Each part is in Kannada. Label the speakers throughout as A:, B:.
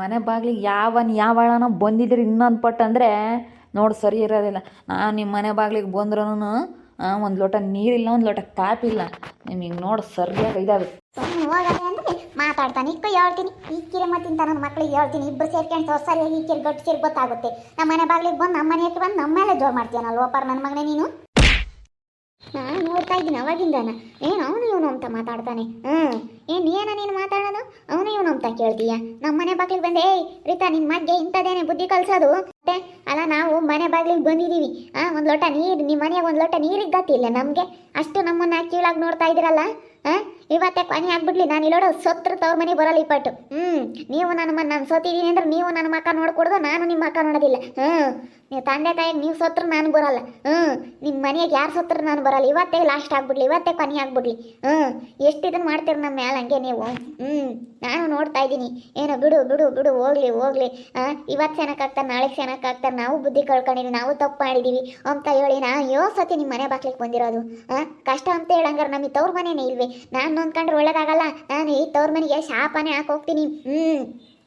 A: ಮನೆ ಬಾಗಿಲಿಗೆ ಯಾವನ್ ಯಾವಳನ ಬಂದಿದ್ರೆ ಇನ್ನೊಂದು ಪಟ್ಟು ಅಂದರೆ, ನೋಡಿ ಸರಿ ಇರೋದಿಲ್ಲ. ನಾನು ನಿಮ್ಮ ಮನೆ ಬಾಗಿಲಿಗೆ ಬಂದ್ರೂ ಒಂದು ಲೋಟ ನೀರಿಲ್ಲ ಒಂದು ಲೋಟ ಕಾಪಿಲ್ಲ ನಿಮಗೆ ನೋಡಿ ಸರಿಯಾಗಿ ಇದಾವೆ.
B: ಮಾತಾಡ್ತಾನೆ ಇಕ್ಕ ಹೇಳ್ತೀನಿ. ಈಕಿರೆ ಮತ್ತಿಂತ ನನ್ನ ಮಕ್ಳಿಗೆ ಹೇಳ್ತೀನಿ. ಇಬ್ಬರು ಸೇರ್ಕೊಂಡು ಈ ಈಕಿರಿ ಗಟ್ಟು ಸೇರಿ ಗೊತ್ತಾಗುತ್ತೆ. ನಮ್ಮ ಮನೆ ಬಾಗಿಲಿಗೆ ಬಂದು ನಮ್ಮ ಮನೆ ಹತ್ರ ಬಂದು ನಮ್ಮ ಮೇಲೆ ಜೋರು ಮಾಡ್ತೀಯನಲ್ಲ ಲೋಪರ್ ನನ್ನ ಮಗನೇ ನೀನು? ನಾನು ನೋಡ್ತಾ ಇದ್ದೀನಿ. ಅವಾಗಿಂದನ. ಏನು ಅವನು ಇವನು ಅಂತ ಮಾತಾಡ್ತಾನೆ? ಹ್ಞೂ ಏನು ಏನ ನೀನು ಮಾತಾಡೋದು? ಅವನು ಇವನು ಅಂತ ಕೇಳ್ತೀಯ? ನಮ್ಮ ಮನೆ ಬಾಗಿಲಿಗೆ ಬಂದೆ, ಏಯ್, ರೀತಾ ನಿನ್ನ ಮಗ್ಗೆ ಇಂಥದ್ದೇನೆ ಬುದ್ಧಿ ಕಲ್ಸೋದು? ಮತ್ತೆ ಅಲ್ಲ ನಾವು ಮನೆ ಬಾಗಿಲಿಗೆ ಬಂದಿದ್ದೀವಿ. ಆ, ಒಂದು ಲೋಟ ನೀರು ನಿಮ್ಮ ಮನೆಯಾಗ ಒಂದು ಲೋಟ ನೀರಿಗೆ ಗತಿಲ್ಲ ನಮಗೆ. ಅಷ್ಟು ನಮ್ಮನ್ನ ಕೀಳಾಗಿ ನೋಡ್ತಾ ಇದ್ದೀರಲ್ಲ, ಆ? ಇವತ್ತೆ ಕೊನೆ ಆಗ್ಬಿಡ್ಲಿ, ನಾನು ಇಲ್ಲೋಡ ಸೊತ್ರ ತವ್ರ ಮನೆ ಬರಲ್ಲ ಇಪ್ಪಟ್ಟು ಹ್ಞೂ ನೀವು ನನ್ನ ಮನೆ ನಾನು ಸೋತಿದ್ದೀನಿ ಅಂದ್ರೆ ನೀವು ನನ್ನ ಮಕ್ಕ ನೋಡ್ಕೊಡ್ದು, ನಾನು ನಿಮ್ಮ ಮಕ್ಕ ನೋಡೋದಿಲ್ಲ. ಹ್ಞೂ ನೀವು ತಂದೆ ತಾಯಿಗೆ ನೀವು ಸತ್ರ ನಾನು ಬರಲ್ಲ. ಹ್ಞೂ ನಿಮ್ಮ ಮನೆಗೆ ಯಾರು ಸತ್ರ ನಾನು ಬರಲ್ಲ. ಇವತ್ತೇ ಲಾಸ್ಟ್ ಆಗ್ಬಿಡ್ಲಿ, ಇವತ್ತೇ ಕೊನೆ ಆಗ್ಬಿಡ್ಲಿ. ಹ್ಞೂ ಎಷ್ಟು ಇದನ್ನು ಮಾಡ್ತೀರಿ ನಮ್ಮ ಮೇಲೆ ಹಂಗೆ ನೀವು? ಹ್ಞೂ ನಾನು ನೋಡ್ತಾ ಇದ್ದೀನಿ. ಏನೋ ಬಿಡು ಬಿಡು ಬಿಡು, ಹೋಗ್ಲಿ ಹೋಗ್ಲಿ ಇವತ್ತು ಚೆನ್ನಾಗಾಗ್ತಾರೆ ನಾಳೆ ಚೆನ್ನಾಗಾಗ್ತಾರೆ ನಾವು ಬುದ್ಧಿ ಕಳ್ಕೊಂಡಿವಿ ನಾವು ತಪ್ಪು ಮಾಡಿದ್ದೀವಿ ಅಂತ ಹೇಳಿ ನಾ ಯೋ ಸತಿ ನಿಮ್ಮ ಮನೆ ಬಾಗ್ಲಿಗೆ ಬಂದಿರೋದು. ಕಷ್ಟ ಅಂತ ಹೇಳಂಗಾರ ನಮಗೆ ತವ್ರ ಮನೆನೇ ಇಲ್ವೇ? ನಾನು ನೊಂದ್ಕೊಂಡ್ರೆ ಒಳ್ಳೇದಾಗಲ್ಲ? ನಾನು ಈ ತವ್ರ ಮನೆಗೆ ಶಾಪನೇ ಹಾಕೋಗ್ತೀನಿ ಹ್ಞೂ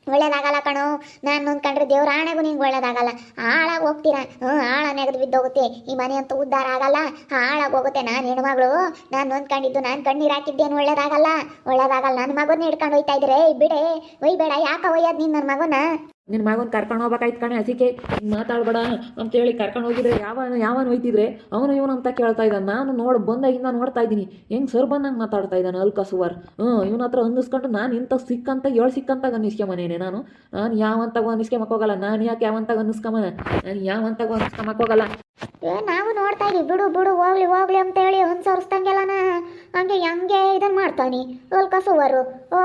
B: ಒಳ್ಳೇದಾಗಲ್ಲ ಕಣೋ. ನಾನು ನೊಂದ್ಕೊಂಡ್ರೆ ದೇವ್ರ ಆಣೆಗೂ ನಿಂಗೆ ಒಳ್ಳೇದಾಗಲ್ಲ. ಹಾಳಾಗಿ ಹೋಗ್ತೀರಾ? ಹ್ಞೂ ಆಳ ನೆಗೆದು ಬಿದ್ದೋಗುತ್ತೆ. ಈ ಮನೆ ಅಂತೂ ಉದ್ದಾರ ಆಗಲ್ಲ. ಹಾಳಾಗಿ ಹೋಗುತ್ತೆ ನಾನು ಹೆಣ್ಮಗಳು. ನಾನು ನೊಂದ್ಕೊಂಡಿದ್ದು ನಾನು ಕಣ್ಣೀರು ಹಾಕಿದ್ದೇನು ಒಳ್ಳೇದಾಗಲ್ಲ. ಒಳ್ಳೇದಾಗಲ್ಲ. ನನ್ನ ಮಗನ ಹಿಡ್ಕೊಂಡು ಹೋಯ್ತಾ ಇದ್ರೆ ಬಿಡೆ. ಒಯ್ಬೇಡ. ಯಾಕೆ ಒಯ್ಯೋದು ನೀನು ನನ್ನ ಮಗನ
A: ನಿನ್ನ ಮಗನ ಕರ್ಕೊಂಡು ಹೋಗ್ಬೇಕಾಯ್ತು ಕಣೆ ಅದಕ್ಕೆ ಮಾತಾಡ್ಬೇಡ ಅಂತೇಳಿ ಕರ್ಕೊಂಡು ಹೋಗಿದ್ರೆ ಯಾವ ಯಾವನು ಒಯ್ತಿದ್ರೆ ಅವನು ಇವನು ಅಂತ ಕೇಳ್ತಾ ಇದ್ದಾನೆ. ನಾನು ನೋಡಿ ಬಂದಾಗಿಂದ ನೋಡ್ತಾ ಇದ್ದೀನಿ. ಹೆಂಗೆ ಸರ್ ಬಂದಂಗೆ ಮಾತಾಡ್ತಾ ಇದ್ದಾನೆ ಅಲ್ಕ ಸುವರ್? ಹ್ಞೂ ಇವನ ಹತ್ರ ಅನ್ನಿಸ್ಕೊಂಡು ನಾನು ಇಂಥ ಸಿಕ್ಕಂತ, ಏಳು ಸಿಕ್ಕಂತಾಗ ಅನ್ನಿಸ್ಕೊಂಬನೇನೆ ನಾನು? ನಾನು ಯಾವಂತಾಗ ಅನ್ನಿಸ್ಕೊಂಬಕ್ಕೋಗಲ್ಲ ನಾನು ಯಾಕೆ ಯಾವಂತಾಗ ಅನ್ನಿಸ್ಕೊಂಬ ನಾನು ಯಾವಂತಾಗ ಅನ್ನಿಸ್ಕೊಂಬಕ್ಕೋಗಲ್ಲ
B: ಏ, ನಾವು ನೋಡ್ತಾ ಇದೀವಿ. ಬಿಡು ಬಿಡು, ಹೋಗ್ಲಿ ಹೋಗ್ಲಿ ಅಂತ ಹೇಳಿ ಒಂದು ನಾ. ಹಂಗೆ ಹಂಗೆ ಇದನ್ನ ಮಾಡ್ತಾನೆ. ಅಲ್ಕ ಸುವರು. ಓ,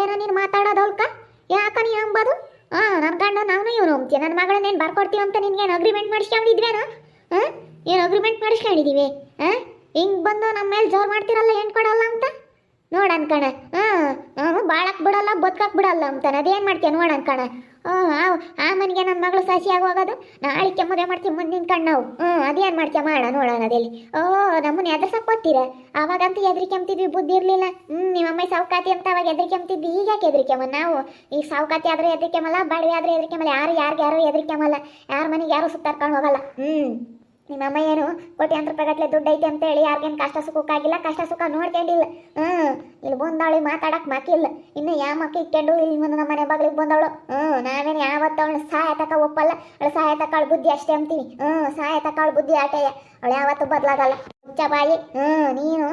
B: ಏನ ನೀನು ಮಾತಾಡೋದು ಅಲ್ಕ? ಯಾಕನಿ ಅಂಬೋದು ಹಾಂ ನನ್ನ ಗಂಡ ನಾನು ಇವನು ಹೋಗ್ತೀಯ. ನನ್ನ ಮಗಳನ್ನೇನು ಬರ್ಕೊಡ್ತೀವಿ ಅಂತ ನಿನ್ಗೇನು ಅಗ್ರಿಮೆಂಟ್ ಮಾಡಿಸ್ಕೊಂಡಿದ್ವೇನು ಹಾಂ ಏನು ಅಗ್ರಿಮೆಂಟ್ ಮಾಡಿಸ್ಕೊಂಡಿದ್ದೀವಿ ಹಾಂ ಹಿಂಗೆ ಬಂದು ನಮ್ಮ ಮೇಲೆ ಜೋರು ಮಾಡ್ತಿರಲ್ಲ ಹೆಣ್ಣು ಕೊಡಲ್ಲ ಅಂತ? ನೋಡ್ ಅನ್ಕಣ ಹಾಂ ಅವನು ಬಾಳಕ್ ಬಿಡಲ್ಲ ಬದುಕಕ್ ಬಿಡಲ್ಲ ಅಂತಾನೆ ಅದೇನು ಮಾಡ್ತೀಯ ನೋಡ ಅನ್ಕಣ ಆ ಮನೆಗೆ ನನ್ನ ಮಗಳು ಸಸಿಯಾಗಿ ಹೋಗೋದು ನಾಳಿಕೆ ಮದುವೆ ಮಾಡ್ತೀವಿ ಮುಂದಿನ ಕಣ್ಣು ನಾವು. ಹ್ಞೂ, ಅದೇನು ಮಾಡ್ತೀಯ ಮಾಡ ನೋಡೋಣ ಅದೇಲಿ ಓ, ನಮ್ಮನ್ನ ಎದುರ್ಸಕ್ ಓದ್ತೀರ ಅವಾಗಂತೂ ಹೆದರಿಕೆಂಬ್ತಿದ್ವಿ ಬುದ್ಧಿ ಇರಲಿಲ್ಲ. ಹ್ಞೂ ನಿಮ್ಮ ಅಮ್ಮ ಸಾವುಕಾತಿ ಅಂತ ಅವಾಗ ಹೆದರಿಕೆಂಬ್ತಿದ್ವಿ ಈಗ ಯಾಕೆ ಎದ್ರಿಕೆಮ್ಮ ನಾವು ಈಗ ಸಾವುಕಾತಿ ಆದ್ರೆ ಎದ್ರಿಕೆಮಲ್ಲ ಬಡವೆ ಆದ್ರೆ ಎದ್ರಿಕೆಮಲ್ಲ ಯಾರು ಯಾರಿಗೆ ಯಾರು ಎದ್ರಿಕೆಮಲ್ಲ ಯಾರ ಮನೆಗೆ ಯಾರು ಸುತ್ತಾರ್ಕೊಂಡು ಹೋಗಲ್ಲ. ಹ್ಞೂ ನಿಮ್ಮ ಅಮ್ಮ ಏನು ಕೋಟ್ಯಾಂತರ ರೂಪಾಯಿಗಟ್ಲೆ ದುಡ್ಡು ಐತೆ ಅಂತ ಹೇಳಿ ಯಾರಿಗೇನು ಕಷ್ಟ ಸುಖಕ್ಕಾಗಿಲ್ಲ ಕಷ್ಟ ಸುಖ ನೋಡ್ಕೊಂಡಿಲ್ಲ. ಹ್ಞೂ ಇಲ್ಲಿ ಬಂದವಳಿ ಮಾತಾಡಕ್ ಮಾಕಿಲ್ಲ. ಇನ್ನು ಯಾವ ಮಕ್ಕ ಇಟ್ಕೊಂಡು ಇಲ್ಲಿ ಮುಂದೆ ನಮ್ಮ ಮನೆ ಬಾಗಿಲಿಗೆ ಬಂದವಳು ಹ್ಞೂ ನಾವೇನು ಯಾವತ್ತು ಅವಳು ಸಹಾಯ ತಕ ಒಪ್ಪಲ್ಲ. ಅವಳು ಸಹಾಯ ತಕಾಳು ಬುದ್ಧಿ ಅಷ್ಟೇ ಅಂತೀನಿ ಹ್ಞೂ ಸಹಾಯ ತಕಾಳು ಬುದ್ಧಿ ಆಟೆಯ ಅವಳು ಯಾವತ್ತೂ ಬದಲಾಗಲ್ಲ. ಬಾಯಿ. ಹ್ಞೂ ನೀನು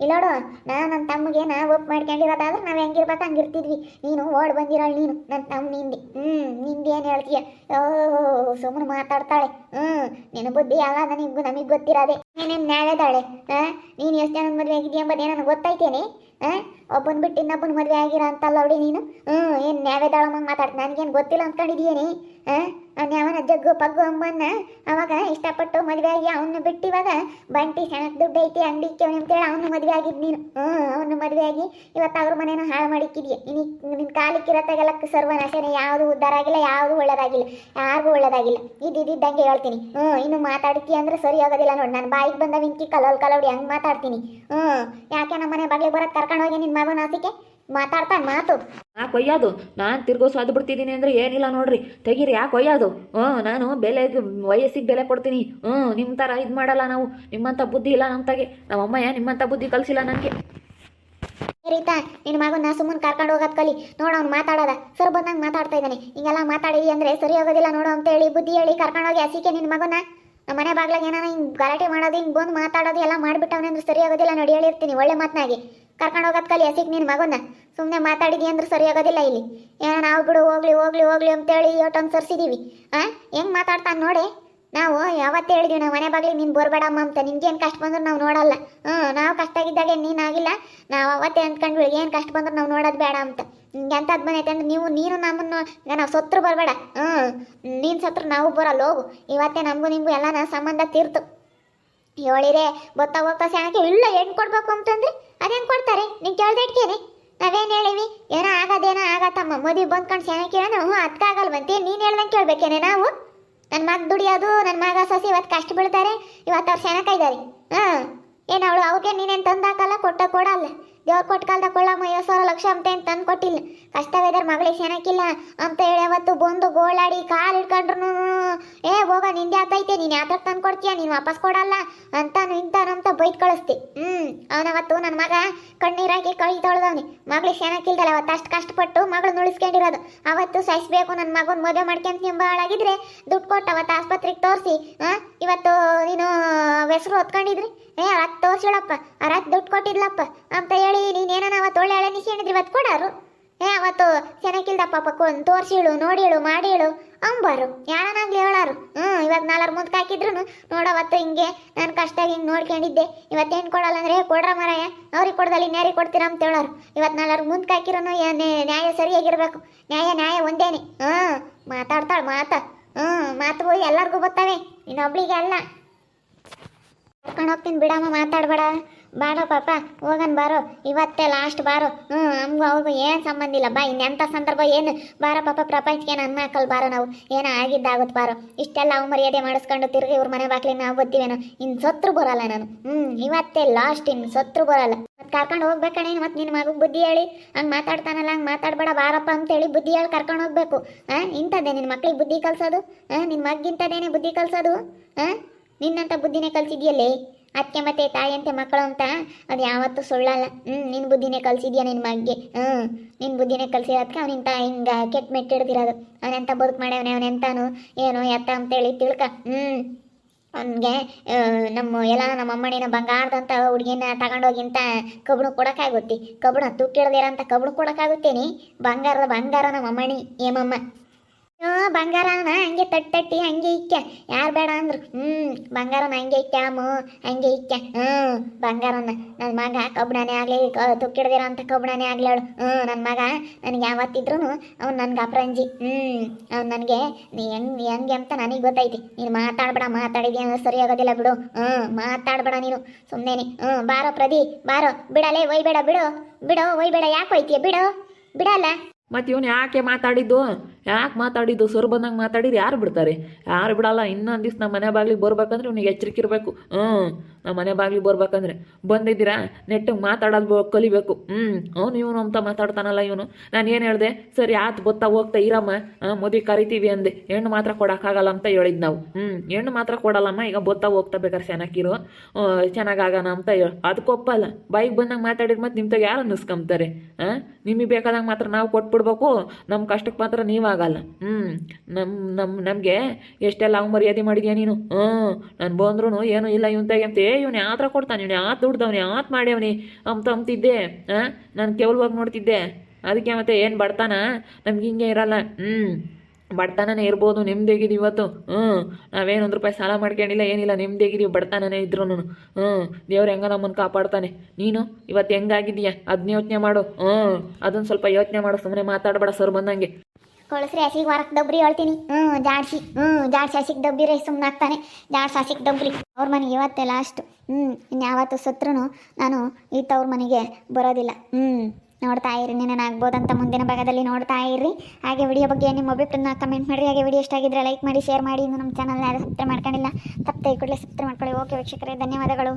B: ಇಲ್ಲೋಡು ನಾ ನನ್ನ ತಮ್ಮಗೆ ನಾ ಒಪ್ಪು ಮಾಡ್ಕೊಂಡಿರೋದಾದ್ರೆ ನಾವು ಹೆಂಗಿರ್ಬೇಕು ಹಂಗಿರ್ತಿದ್ವಿ. ನೀನು ಓಡ್ ಬಂದಿರೋಳು ನೀನು ನನ್ನ ತಮ್ಮ ನಿಂದಿ. ಹ್ಞೂ ಏನು ಹೇಳ್ತೀಯ? ಓ ಸುಮ್ಮನೆ ಮಾತಾಡ್ತಾಳೆ. ಹ್ಞೂ ನಿನ್ನ ಬುದ್ಧಿ ಅಲ್ಲ ನನಗೂ ನಮಗೆ ಗೊತ್ತಿರೋದೆ. ನೀನೇನು ನಾಳೆದಾಳೆ? ಹಾಂ, ನೀನು ಎಷ್ಟು ಜನ ಮದುವೆ ಆಗಿದೆಯಾ ನನಗೆ ಗೊತ್ತಾಯ್ತೇನೆ? ಹಾಂ ಒಬ್ಬನ ಬಿಟ್ಟು ಇನ್ನೊಬ್ಬನ ಮದುವೆ ಆಗಿರ ಅಂತಲ್ಲ ಅವಳಿ ನೀನು? ಹ್ಞೂ ಏನು ನ್ಯಾವೇದಾಳಮ್ಮಂಗೆ ಮಾತಾಡ್ತು? ನನಗೇನು ಗೊತ್ತಿಲ್ಲ ಅಂದ್ಕೊಂಡಿದ್ದೀನಿ ಹಾಂ? ಯಾವನ ಜಗ್ಗು ಪಗ್ಗು ಅಮ್ಮನ್ನ ಅವಾಗ ಇಷ್ಟಪಟ್ಟು ಮದುವೆ ಆಗಿ ಅವನ್ನ ಬಿಟ್ಟು ಇವಾಗ ಬಂಟಿ ಸಣ್ಣ ದುಡ್ಡು ಐತಿ, ಅಂಗಡಿ ಅಂತ ಅಂತೇಳಿ ಅವನು ಮದುವೆ ಆಗಿದ್ದು ನೀನು. ಹ್ಞೂ ಅವನು ಮದುವೆ ಆಗಿ ಇವತ್ತು ಅವ್ರ ಮನೇನ ಹಾಳು ಮಾಡಿಕ್ಕಿದ್ಯಾ. ನಿನ್ನ ನಿನ್ನ ಕಾಲಿಕ್ಕಿರತ್ತಾಗೆಲ್ಲ ಸರ್ವನಾಶನೇ, ಯಾವುದು ಉದ್ದಾರ ಆಗಿಲ್ಲ, ಯಾವುದು ಒಳ್ಳೇದಾಗಿಲ್ಲ, ಯಾರಿಗೂ ಒಳ್ಳೇದಾಗಿಲ್ಲ. ಇದ್ದಂಗೆ ಹೇಳ್ತೀನಿ. ಹ್ಞೂ ಇನ್ನು ಮಾತಾಡ್ತಿ ಅಂದ್ರೆ ಸರಿ ಆಗೋದಿಲ್ಲ ನೋಡಿ. ನಾನು ಬಾಯಿಗೆ ಬಂದ ವಿಂಕಿ ಕಲೋಲ್ ಕಲೋಡಿ ಹಂಗೆ ಮಾತಾಡ್ತೀನಿ. ಹ್ಞೂ ಯಾಕೆ ನಮ್ಮ ಮನೆ ಬಾಗಿಲಿಗೆ ಬರೋದು ಕರ್ಕೊಂಡು ಹೋಗಿ ನಿನ್ನ ಮಗನ ಆಸಿಕೆ ಮಾತಾಡ್ತಾನೆ ಮಾತು.
A: ಆ ಕೊಯ್ಯೋದು ನಾನು ತಿರ್ಗೋ ಸ್ವಾದ ಬಿಡ್ತಿದ್ದೀನಿ ಅಂದ್ರೆ ಏನಿಲ್ಲ ನೋಡ್ರಿ. ತೆಗೀರಿ ಯಾಕೆ ಕೊಯ್ಯೋದು ಹ್ಞೂ ನಾನು ಬೆಲೆ ವಯಸ್ಸಿಗೆ ಬೆಲೆ ಕೊಡ್ತೀನಿ. ಹ್ಞೂ ನಿಮ್ಮ ಥರ ಇದು ಮಾಡಲ್ಲ ನಾವು. ನಿಮ್ಮಂಥ ಬುದ್ಧಿ ಇಲ್ಲ ನಮ್ಮ ತಗೆ. ನಮ್ಮ ಅಮ್ಮಯ್ಯ ನಿಮ್ಮಂಥ ಬುದ್ಧಿ ಕಲಿಸಿಲ್ಲ ನನಗೆ.
B: ರೀತಾ ನಿನ್ನ ಮಗನ ಸುಮ್ಮನೆ ಕರ್ಕೊಂಡು ಹೋಗೋದು ಕಲಿ. ನೋಡು ಅವ್ನು ಮಾತಾಡೋದ. ಸರ್ ಬಂದಂಗೆ ಮಾತಾಡ್ತಾ ಇದ್ದಾನೆ. ಹಿಂಗೆಲ್ಲ ಮಾತಾಡಿ ಅಂದರೆ ಸರಿ ಹೋಗೋದಿಲ್ಲ ನೋಡು ಅಂತೇಳಿ ಬುದ್ಧಿ ಹೇಳಿ ಕರ್ಕೊಂಡು ಹೋಗಿ ಹಸಿಕೆ ನಿನ್ನ ಮಗನ ನಮ್ಮ ಮನೆ ಬಾಗ್ಲಾಗ ಏನಾನ ಹಿಂಗೆ ಗಲಾಟೆ ಮಾಡೋದು ಹಿಂಗೆ ಬಂದು ಮಾತಾಡೋದು ಎಲ್ಲ ಮಾಡಿಬಿಟ್ಟವನೆ ಅಂದ್ರೆ ಸರಿ ಆಗೋದಿಲ್ಲ ನೋಡಿ ಹೇಳಿರ್ತೀನಿ. ಒಳ್ಳೆ ಮಾತನಾಗಿ. ಕರ್ಕೊಂಡು ಹೋಗೋದು ಕಲಿ ಹಸಿಗೆ ನಿನ್ನ ಮಗನ. ಸುಮ್ಮನೆ ಮಾತಾಡಿದಿ ಅಂದ್ರೆ ಸರಿ ಆಗೋದಿಲ್ಲ ಇಲ್ಲಿ. ಏನೋ ನಾವು ಬಿಡು, ಹೋಗ್ಲಿ ಹೋಗ್ಲಿ ಹೋಗ್ಲಿ ಅಂತೇಳಿ ಯೋಟೊಂದು ಸರ್ಸಿದೀವಿ ಹಾಂ ಹೆಂಗೆ ಮಾತಾಡ್ತಾನೆ ನೋಡಿ? ನಾವು ಯಾವತ್ತೇ ಹೇಳಿದ್ವಿ ನಾವು ಮನೆ ಬಾಗ್ಲಿ ನೀನು ಬರಬೇಡಮ್ಮ ಅಂತ. ನಿನ್ಗೇನು ಕಷ್ಟ ಬಂದ್ರು ನಾವು ನೋಡಲ್ಲ. ಹ್ಞೂ ನಾವು ಕಷ್ಟ ಆಗಿದ್ದಾಗ ನೀನಾಗಿಲ್ಲ ನಾವು ಅವತ್ತೇ ಅಂದ್ಕೊಂಡ್ವಿ, ಏನು ಕಷ್ಟ ಬಂದ್ರು ನಾವು ನೋಡೋದು ಬೇಡ ಅಂತ. ನಿಂಗೆ ಎಂಥದ್ದು ಬಂದೈತೆ ಅಂದ್ರೆ ನೀವು, ನೀನು ನಮ್ಮನ್ನು ನಾವು ಸತ್ರು ಬರಬೇಡ. ಹ್ಞೂ ನೀನು ಸತ್ರು ನಾವು ಬರಲ್ಲ, ಹೋಗು. ಇವತ್ತೇ ನಮಗೂ ನಿಮಗೂ ಎಲ್ಲ ಸಂಬಂಧ ತೀರ್ತು. ಹೇಳಿರೇ ಗೊತ್ತಾಗೋಗ್ತಾ ಸ್ಯಾಣಕ್ಕೆ ಇಲ್ಲ ಹೆಣ್ಣು ಕೊಡ್ಬೇಕು ಅಂತಂದ್ರೆ ಅದೇನು ಕೊಡ್ತಾರೆ? ನೀನು ಕೇಳ್ದಟ್ಕೇನೆ ನಾವೇನು ಹೇಳಿವಿ? ಏನೋ ಆಗೋದೇನೋ ಆಗತ್ತಮ್ಮ ಮೋದಿ ಬಂದ್ಕೊಂಡು ಹ್ಞೂ ಅದಕ್ಕಾಗಲ್ವಂತೆ ನೀನು ಹೇಳ್ದಂಗೆ ಕೇಳ್ಬೇಕೇನೆ ನಾವು? ನನ್ನ ಮಗ ದುಡಿಯೋದು ನನ್ನ ಮಗ ಸಸಿ ಇವತ್ತು ಕಷ್ಟ ಬೀಳ್ತಾರೆ. ಇವತ್ತು ಅವ್ರು ಸೆಣಕ ಇದ್ದಾರೆ ಹಾಂ ಏನು ಅವಳು ಅವ್ರಿಗೆ ನೀನೇನು ತಂದಾಕಲ್ಲ, ಕೊಟ್ಟ ಕೊಡಲ್ಲ. ದೇವ್ರ ಕೊಟ್ಟ ಕಾಲದ ಕೊಳ್ಳಮ್ಮ, ಐವತ್ತು ಸಾವಿರ ಲಕ್ಷ ಅಂತ ಏನು ತಂದು ಕೊಟ್ಟಿಲ್ಲ. ಕಷ್ಟವೇದರ್ ಮಗಳಿಗೆ ಚೆನ್ನಾಗಿಲ್ಲ ಅಂತ ಹೇಳಿ ಅವತ್ತು ಬಂದು ಗೋಳಾಡಿ ಕಾಲು ಹಿಡ್ಕೊಂಡ್ರು ಏ, ಹೋಗ, ನಿಂದೆ ಆತೈತೆ ನೀನು ಯಾವ್ದಾಗ ತಂದು ಕೊಡ್ತೀಯ, ನೀನು ವಾಪಸ್ ಕೊಡಲ್ಲ ಅಂತಾನು ಇಂತಾನು ಅಂತ ಬೈದ್ ಕಳಿಸ್ತಿ. ಹ್ಞೂ ಅವನವತ್ತು ನನ್ನ ಮಗ ಕಣ್ಣೀರಾಗಿ ಕಳಿ ತೊಳೆದವನಿ. ಮಗಳಿಗೆ ಚೆನ್ನಾಗಿಲ್ದಲ್ಲ ಅವತ್ತು ಅಷ್ಟು ಕಷ್ಟಪಟ್ಟು ಮಗಳು ನುಳಿಸ್ಕೊಂಡಿರೋದು. ಅವತ್ತು ಸಹಿಸ್ಬೇಕು ನನ್ನ ಮಗನ ಮದುವೆ ಮಾಡ್ಕೊಂತ ನಿಂಬಾಳಾಗಿದ್ರೆ ದುಡ್ಡು ಕೊಟ್ಟು ಅವತ್ತು ಆಸ್ಪತ್ರೆಗೆ ತೋರಿಸಿ ಹಾಂ ಇವತ್ತು ನೀನು ಹೆಸರು ಹೊತ್ಕೊಂಡಿದ್ರಿ. ಏ, ಅವತ್ತು ತೋರ್ಸಿಳಪ್ಪ ರತ್ ದುಡ್ಡು ಕೊಟ್ಟಿದ್ಲಪ್ಪ ಅಂತ ಹೇಳಿ ನೀನೇನ ಅವತ್ತು ಒಳ್ಳೆ ಎಳೆ ಹೇಳಿದ್ರಿ ಇವತ್ತು ಕೊಡಾರು. ಏ, ಅವತ್ತು ಚೆನ್ನಾಗಿಲ್ದ ಪಾಪ ಕೊನ್ ತೋರ್ಸಿಳು, ನೋಡಿಳು, ಮಾಡಿಳು, ಅಂಬಾರು ಯಾರನಾಗ್ಲಿ ಹೇಳಾರು. ಹ್ಞೂ ಇವಾಗ ನಾಲ್ವರು ಮುಂದಕ್ಕೆ ಹಾಕಿದ್ರು ನೋಡವತ್ತು ಹಿಂಗೆ ನಾನು ಕಷ್ಟ ಹಿಂಗೆ ನೋಡ್ಕೊಂಡಿದ್ದೆ. ಇವತ್ತೇನು ಕೊಡಲ್ಲ ಅಂದ್ರೆ ಕೊಡ್ರ ಮರಾಯ, ಅವ್ರಿಗೆ ಕೊಡ್ದಲ್ಲಿ ಇನ್ಯಾರಿಗೆ ಕೊಡ್ತೀರಾ? ಅಂತ ಹೇಳಾರು. ಇವತ್ತು ನಾಲ್ವರು ಮುಂದಕ್ಕೆ ಹಾಕಿರೋನು ನ್ಯಾಯ ಸರಿಯಾಗಿರ್ಬೇಕು. ನ್ಯಾಯ ನ್ಯಾಯ ಒಂದೇನೆ. ಹ್ಞೂ ಮಾತಾಡ್ತಾಳೆ, ಮಾತಾ. ಹ್ಞೂ ಮಾತು ಎಲ್ಲರಿಗೂ ಗೊತ್ತವೆ. ಇನ್ನೊಬ್ಳಿಗೆ ಅಲ್ಲ. ಕರ್ಕೊಂಡು ಹೋಗ್ತೀನಿ ಬಿಡಮ್ಮ, ಮಾತಾಡ್ಬೇಡ. ಬಾರೋ ಪಾಪ, ಹೋಗನ್ ಬಾರೋ, ಇವತ್ತೇ ಲಾಸ್ಟ್ ಬಾರೋ. ಹ್ಞೂ ನಮ್ಗೂ ಅವ್ರಿಗೂ ಏನು ಸಂಬಂಧ ಇಲ್ಲ. ಬಾ ಇನ್ನೆಂಥ ಸಂದರ್ಭ, ಏನು? ಬಾರೋ ಪಾಪ, ಪ್ರಪಂಚಕ್ಕೆ ಅನ್ನ ಹಾಕಲ್ ಬಾರೋ ನಾವು? ಏನೋ ಆಗಿದ್ದಾಗುತ್ತೆ ಬಾರೋ? ಇಷ್ಟೆಲ್ಲ ಅವು ಮರ್ಯಾದೆ ಮಾಡಿಸ್ಕೊಂಡು ತಿರುಗಿ ಇವ್ರ ಮನೆ ಬಾಕ್ಲಿ ನಾವು ಬರ್ತೀವೇನೋ ಇನ್ನು ಸತ್ರು ಬರಲ್ಲ ನಾನು. ಹ್ಞೂ ಇವತ್ತೇ ಲಾಸ್ಟ್ ಇನ್ನು ಸತ್ರು ಬರಲ್ಲ. ಮತ್ತು ಕರ್ಕೊಂಡು ಹೋಗ್ಬೇಕಣೇನು ಮತ್ತು ನಿನ್ನ ಮಗು ಬುದ್ಧಿ ಹೇಳಿ. ಹಂಗೆ ಮಾತಾಡ್ತಾನಲ್ಲ, ಹಂಗೆ ಮಾತಾಡಬೇಡ ಬಾರಪ್ಪ ಅಂತೇಳಿ ಬುದ್ಧಿ ಹೇಳಿ ಕರ್ಕೊಂಡು ಹೋಗ್ಬೇಕು. ಹಾಂ, ಇಂಥದ್ದೇ ನಿನ್ನ ಮಕ್ಳಿಗೆ ಬುದ್ಧಿ ಕಲ್ಸೋದು? ಹಾಂ ನಿನ್ನ ಮಗ್ಗಿಂಥದ್ದೇನೆ ಬುದ್ಧಿ ಕಲ್ಸೋದು? ಹಾಂ, ನಿನ್ನಂಥ ಬುದ್ಧಿನೇ ಕಲ್ಸಿದ್ಯಲ್ಲೇ? ಅದಕ್ಕೆ ಮತ್ತೆ ತಾಯಿಯಂತೆ ಮಕ್ಕಳು ಅಂತ? ಅದು ಯಾವತ್ತೂ ಸುಳ್ಳಲ್ಲ. ಹ್ಞೂ ನಿನ್ನ ಬುದ್ಧಿನೇ ಕಲ್ಸಿದ್ಯಾ ನಿನ್ನ ಮಗ್ಗೆ? ಹ್ಞೂ ನಿನ್ನ ಬುದ್ಧಿನೇ ಕಲ್ಸಿರೋದಕ್ಕೆ ಅವನಿಂತ ಹಿಂಗೆ ಕೆಟ್ಟ ಮೆಟ್ಟಿಡ್ದಿರೋದು. ಅವನೆಂತ ಬದುಕು ಮಾಡ್ಯವನೇ ಅವನೆಂತಾನು ಏನು ಎತ್ತ ಅಂತೇಳಿ ತಿಳ್ಕ. ಹ್ಞೂ ಅವನಿಗೆ ನಮ್ಮ ಎಲ್ಲ ನಮ್ಮ ಅಮ್ಮನೇನ ಬಂಗಾರದಂತ ಹುಡುಗಿನ ತಗೊಂಡೋಗಿಂತ ಕಬ್ಬಣ ಕೊಡೋಕ್ಕಾಗುತ್ತೆ. ಕಬ್ಬಣ ತುಕ್ಕಿಡ್ದಿರಂತ ಕಬ್ಬಣ ಕೊಡೋಕ್ಕಾಗುತ್ತೇನಿ? ಬಂಗಾರದ ಬಂಗಾರ ನಮ್ಮ ಅಮ್ಮಣಿ ಏಮಮ್ಮ ಬಂಗಾರನ ಹಂಗೆ ತಟ್ಟಿ ಹಂಗೆ ಇಕ್ಕ. ಯಾರು ಬೇಡ ಅಂದ್ರು ಹ್ಞೂ ಬಂಗಾರನ ಹಂಗೆ ಇಕ್ಕಾಮು ಹಂಗೆ ಇಕ್ಕ. ಹ್ಞೂ ಬಂಗಾರನ ನನ್ನ ಮಗ ಕಬ್ಬಣನೇ ಆಗಲಿ ತುಕ್ಕಿಡ್ದಿರ ಅಂತ ಕಬ್ಬಣನೇ ಆಗಲಿ ಅವಳು. ಹ್ಞೂ ನನ್ನ ಮಗ ನನಗೆ ಯಾವತ್ತಿದ್ರು ಅವ್ನು ನನ್ಗೆ ಅಪರಂಜಿ. ಹ್ಞೂ ಅವ್ನು ನನಗೆ, ನೀ ಹೆಂಗೆ ಹೆಂಗೆ ಅಂತ ನನಗೆ ಗೊತ್ತೈತಿ. ನೀನು ಮಾತಾಡ್ಬೇಡ, ಮಾತಾಡಿದ್ಯಾ ಸರಿ ಆಗೋದಿಲ್ಲ ಬಿಡು. ಹ್ಞೂ ಮಾತಾಡ್ಬೇಡ ನೀನು. ಸುಮ್ಮನೆ ಹ್ಞೂ ಬಾರೋ ಪ್ರದಿ ಬಾರೋ. ಬಿಡಲೇ, ಒಯ್ಬೇಡ ಬಿಡು. ಬಿಡು, ಒಯ್ಬೇಡ. ಯಾಕೆ ಒಯ್ತೀಯ? ಬಿಡು. ಬಿಡಲ್ಲ.
A: ಮತ್ತೆ ಇವನು ಯಾಕೆ ಮಾತಾಡಿದ್ದು? ಯಾಕೆ ಮಾತಾಡಿದ್ದು? ಸರ್ ಬಂದಂಗೆ ಮಾತಾಡಿದ್ರೆ ಯಾರು ಬಿಡ್ತಾರೆ? ಯಾರು ಬಿಡಲ್ಲ? ಇನ್ನೊಂದು ದಿವ್ಸ ನಮ್ಮ ಮನೆ ಬಾಗಿಲಿಗೆ ಬರ್ಬೇಕಂದ್ರೆ ಇವ್ನಿಗೆ ಎಚ್ಚರಿಕೆ ಇರಬೇಕು. ಹ್ಞೂ ನಮ್ಮ ಮನೆ ಬಾಗಿಲಿಗೆ ಬರ್ಬೇಕಂದ್ರೆ. ಬಂದಿದ್ದೀರಾ? ನೆಟ್ಟಿಗೆ ಮಾತಾಡೋದು ಕಲಿಬೇಕು. ಹ್ಞೂ ಅವನು ಇವನು ಅಂತ ಮಾತಾಡ್ತಾನಲ್ಲ ಇವನು. ನಾನು ಏನು ಹೇಳಿದೆ? ಸರಿ, ಆತು ಗೊತ್ತಾ ಹೋಗ್ತಾ ಇರಮ್ಮ. ಮದುವೆ ಕರಿತೀವಿ ಅಂದೆ. ಹೆಣ್ಣು ಮಾತ್ರ ಕೊಡೋಕ್ಕಾಗಲ್ಲ ಅಂತ ಹೇಳಿದ್ ನಾವು. ಹ್ಞೂ ಹೆಣ್ಣು ಮಾತ್ರ ಕೊಡಲ್ಲಮ್ಮ. ಈಗ ಗೊತ್ತಾ ಹೋಗ್ತಾ ಬೇಕಾದ್ರೆ ಚೆನ್ನಾಗಿರು ಚೆನ್ನಾಗಾಗೋಣ ಅಂತ ಹೇಳಿ. ಅದಕ್ಕೆ ಒಪ್ಪಲ್ಲ. ಬೈಕ್ ಬಂದಂಗೆ ಮಾತಾಡಿದ್ರೆ ಮತ್ತೆ ನಿಮ್ತಾಗ ಯಾರು ಅನ್ನಿಸ್ಕೊಂತಾರೆ ಹಾಂ, ನಿಮಗೆ ಬೇಕಾದಂಗೆ ಮಾತ್ರ ನಾವು ಕೊಟ್ಬಿಡ್ಬೇಕು. ನಮ್ಮ ಕಷ್ಟಕ್ಕೆ ಮಾತ್ರ ನೀವಾಗಲ್ಲ ಹ್ಞೂ ನಮ್ಮ ನಮ್ಮ ನಮಗೆ ಎಷ್ಟೆಲ್ಲ ಅವ್ ಮರ್ಯಾದೆ ಮಾಡಿದ್ಯಾ ನೀನು? ಹ್ಞೂ, ನಾನು ಬಂದ್ರೂ ಏನೂ ಇಲ್ಲ ಇವನ್ ಏ ಇವ್ನು ಯಾತ್ರ ಕೊಡ್ತಾನೆ? ಇವ್ನು ಯಾತ್ ದುಡ್ದವ್ನು? ಯಾತ್ ಮಾಡ್ಯವನಿ? ಅಂತ ಅಂತಿದ್ದೆ ಹಾಂ, ನಾನು ಕೇವಲವಾಗಿ ನೋಡ್ತಿದ್ದೆ. ಅದಕ್ಕೆ ಮತ್ತೆ ಏನು ಬಡ್ತಾನ? ನಮ್ಗೆ ಹಿಂಗೆ ಇರಲ್ಲ. ಹ್ಞೂ ಬಡತನನೇ ಇರ್ಬೋದು ನೆಮ್ಮದಿಗಿದ್ದೀವಿ ಇವತ್ತು. ಹ್ಞೂ, ನಾವೇನು ಒಂದು ರೂಪಾಯಿ ಸಾಲ ಮಾಡ್ಕೊಂಡಿಲ್ಲ, ಏನಿಲ್ಲ ನೆಮ್ಮದಿಗಿದ್ದೀವಿ ಬಡ್ತಾನೇ ಇದ್ರು ಹ್ಞೂ, ದೇವ್ರು ಹೆಂಗ ನಮ್ಮನ್ನು ಕಾಪಾಡ್ತಾನೆ. ನೀನು ಇವತ್ತು ಹೆಂಗಾಗಿದೀಯ ಅದನ್ನ ಯೋಚನೆ ಮಾಡು. ಹ್ಞೂ ಅದನ್ನು ಸ್ವಲ್ಪ ಯೋಚನೆ ಮಾಡು ಸುಮ್ಮನೆ ಮಾತಾಡಬೇಡ, ಸರ್ ಬಂದಂಗೆ.
B: ಕೊಳಸ್ರಿ ಹಸಿಗೆ ವಾರಕ್ಕೆ ಡಬ್ರಿ ಹೇಳ್ತೀನಿ. ಹ್ಞೂ ಜಾಡ್ಸಿ ಹ್ಞೂ ಜಾಡ್ಸಿ ಹಸಿಗೆ ಡಬ್ಬಿ ರೈ ಸುಮ್ಮನೆ ಆಗ್ತಾನೆ. ಜಾಡ್ಸಿ ಹಸಿಗೆ ಡಬ್ರಿ. ಅವ್ರ ಮನೆಗೆ ಇವತ್ತೇ ಲಾಸ್ಟ್ ಹ್ಞೂ ಇನ್ಯಾವತ್ತು ಸತ್ರೂ ನಾನು ಈ ತವ್ರ ಮನೆಗೆ ಬರೋದಿಲ್ಲ. ಹ್ಞೂ ನೋಡ್ತಾ ಇರಿ ಆಗ್ಬೋದಂತ ಮುಂದಿನ ಭಾಗದಲ್ಲಿ ನೋಡ್ತಾ ಇರಿ. ಹಾಗೆ ವಿಡಿಯೋ ಬಗ್ಗೆ ನಿಮ್ಮ ಅಭಿಪ್ರಾಯನ ಕಮೆಂಟ್ ಮಾಡಿರಿ. ಹಾಗೆ ವಿಡಿಯೋ ಇಷ್ಟ ಆಗಿದ್ರೆ ಲೈಕ್ ಮಾಡಿ ಶೇರ್ ಮಾಡಿ. ಇನ್ನು ನಮ್ಮ ಚಾನಲ್ ಯಾರು ಸಬ್ಸ್ಕ್ರೈಬ್ ಮಾಡ್ಕೊಂಡಿಲ್ಲ ತಪ್ಪದೆ ಕೂಡಲೇ ಸಬ್ಸ್ಕ್ರೈಬ್ ಮಾಡ್ಕೊಳ್ಳಿ. ಓಕೆ ವೀಕ್ಷಕರೇ, ಧನ್ಯವಾದಗಳು.